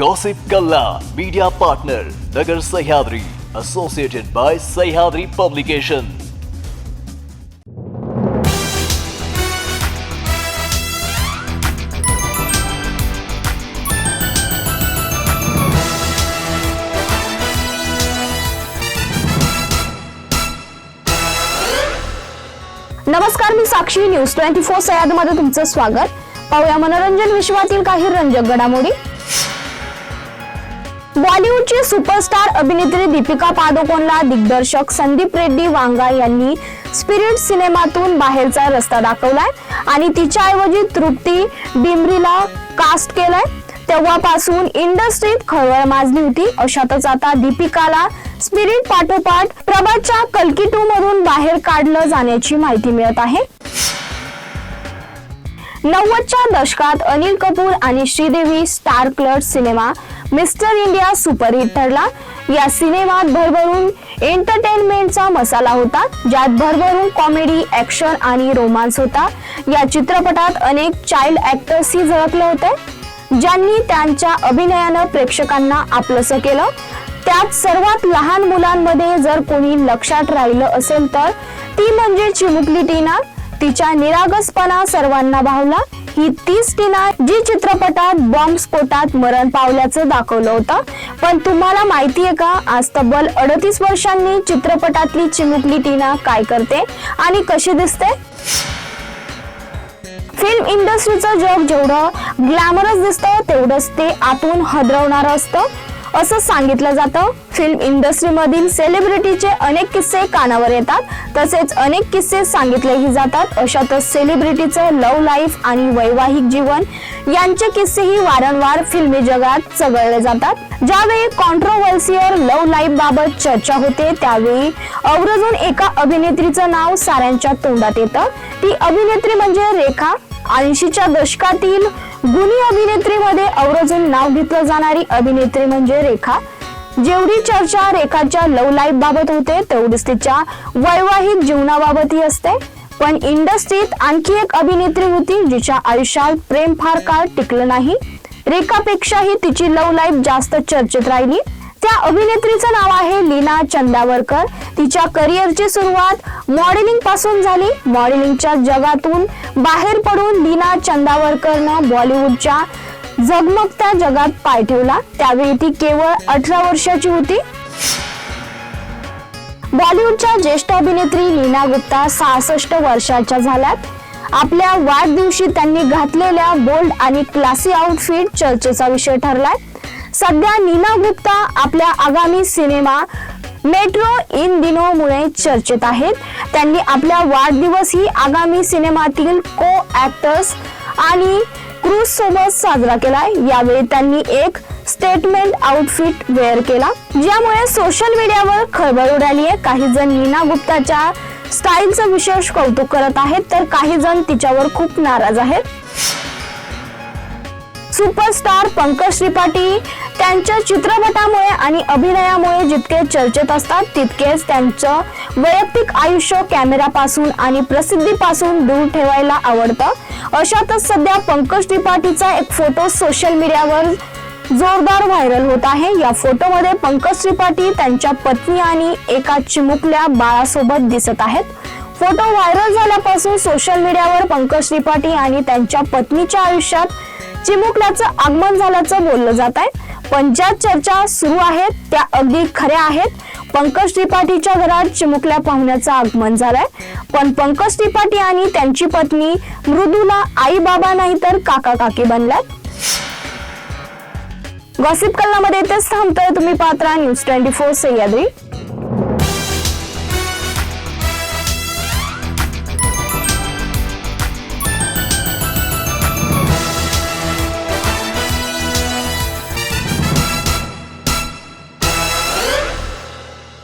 Gossip Kalla, media partner, Nagar Sahyadri, associated by Sahyadri Publication. नमस्कार मी Sakshi news twenty four सह्यादमध्ये तुमचं स्वागत पाहूया मनोरंजन विश्वातील काही रंजक घडामोडी बॉलिवूडची सुपरस्टार अभिनेत्री दीपिका पादुकोणला दिग्दर्शक संदीप रेड्डी वांगा यांनी स्पिरिट सिनेमातून बाहेरचा रस्ता दाखवलाय आणि तिच्याऐवजी तृप्ती डिमरीला कास्ट केलंय. तेव्हापासून इंडस्ट्रीत खळबळ माजली होती. अशातच आता दीपिकाला स्पिरिट पाठोपाठ प्रभातच्या कल्की टू मधून बाहेर काढलं जाण्याची माहिती मिळत आहे. नव्वदच्या दशकात अनिल कपूर आणि श्रीदेवी स्टार क्लट सिनेमा मिस्टर इंडिया सुपरहिट ठरला. या सिनेमात भरभरून एंटरटेनमेंटचा मसाला होता ज्यात भरभरून कॉमेडी ऍक्शन आणि रोमांस होता. या चित्रपटात अनेक चाइल्ड ऍक्टर्सही झळकले होते ज्यांनी त्यांच्या अभिनयानं प्रेक्षकांना आपलंसं केलं. त्यात सर्वात लहान मुलांमध्ये जर कोणी लक्षात राहिलं असेल तर ती म्हणजे चिमुकली टीना. तिच्या निरागसपणा सर्वांना भावला. ही तीच टीना जी चित्रपटात बॉम्ब स्फोटात मरण पावल्याचं दाखवलं होतं. पण तुम्हाला माहितीये का? आज तब्बल अडतीस वर्षांनी चित्रपटातली चिमुकली टीना काय करते आणि कशी दिसते? फिल्म इंडस्ट्रीचं जग जेवढं ग्लॅमरस दिसतं तेवढंच ते आतून हदरवणारं असतं. असं सांगितलं जातं. फिल्म इंडस्ट्रीमधील सेलिब्रिटीचे अनेक किस्से कानावर येतात. तसेच अनेक किस्से सांगितलेही जातात. अशातच सेलिब्रिटीचं लव्ह लाईफ आणि वैवाहिक जीवन यांचे किस्सेही वारंवार फिल्मी जगात चघळले जातात. ज्यावेळी कॉन्ट्रोवर्सियर लव्ह लाईफ बाबत चर्चा होते त्यावेळी अवरजून एका अभिनेत्रीचं नाव साऱ्यांच्या तोंडात येतं. ती अभिनेत्री म्हणजे रेखा. ऐंशीच्या दशकातील गुणी अभिनेत्रीमध्ये अवरजून नाव घेतलं जाणारी अभिनेत्री म्हणजे रेखा. जेवढी चर्चा रेखाच्या लव्ह लाईफ बाबत होते तेवढीच तिच्या वैवाहिक जीवनाबाबतही असते. पण इंडस्ट्रीत आणखी एक अभिनेत्री होती जिच्या आयुष्यात प्रेम फार काळ टिकलं नाही. रेखापेक्षाही तिची लव्ह लाईफ जास्त चर्चेत राहिली. त्या अभिनेत्रीचं नाव आहे लीना चंदावरकर. तिच्या करिअरची सुरुवात मॉडेलिंगपासून झाली. मॉडेलिंगच्या जगातून बाहेर पडून लीना चंदावरकरनं बॉलिवूडच्या जगमगत्या जगात पाय ठेवला. त्यावेळी ती केवळ अठरा वर्षाची होती. बॉलिवूडच्या ज्येष्ठ अभिनेत्री लीना गुप्ता सहासष्ट वर्षाच्या झाल्यात. आपल्या वाढदिवशी त्यांनी घातलेल्या बोल्ड आणि क्लासी आउटफिट चर्चेचा विषय ठरलाय. सध्या नीना गुप्ता आपल्या आगामी सिनेमा मेट्रो इन दिनोमुळे चर्चेत आहेत. त्यांनी आपल्या वाढदिवस ही आगामी सिनेमातील को ऍक्टर्स आणि क्रूज सोबत साजरा केलाय. यावेळी त्यांनी एक स्टेटमेंट आउटफिट वेअर केला ज्यामुळे सोशल मीडियावर खळबळ उडाली आहे. काही जण नीना गुप्ताच्या स्टाईलचं विशेष कौतुक करत आहेत तर काही जण तिच्यावर खूप नाराज आहेत. सुपरस्टार पंकज त्रिपाठी त्यांच्या चित्रपटामुळे आणि अभिनयामुळे जितके चर्चेत असतात तितकेच त्यांचं वैयक्तिक आयुष्य कॅमेरापासून आणि प्रसिद्धीपासून दूर ठेवायला आवडतं. अशातच सध्या पंकज त्रिपाठीचा एक फोटो सोशल मीडियावर जोरदार व्हायरल होत आहे. या फोटोमध्ये पंकज त्रिपाठी त्यांच्या पत्नी आणि एका चिमुकल्या बाळासोबत दिसत आहेत. फोटो व्हायरल झाल्यापासून सोशल मीडियावर पंकज त्रिपाठी आणि त्यांच्या पत्नीच्या आयुष्यात चिमुकल्याचं आगमन झाल्याचं बोललं जात आहे पंचायत चर्चा सुरू आहेत त्या अगदी खऱ्या आहेत. पंकज त्रिपाठीच्या घरात चिमुकल्या पाहुण्याचं आगमन झालंय. पण पंकज त्रिपाठी आणि त्यांची पत्नी मृदूला आई बाबा नाही तर काका काकी बनल्यात गॉसिप कल्लामध्ये इथेच थांबतोय. तुम्ही पात्रा न्यूज ट्वेंटी फोर सह्याद्री.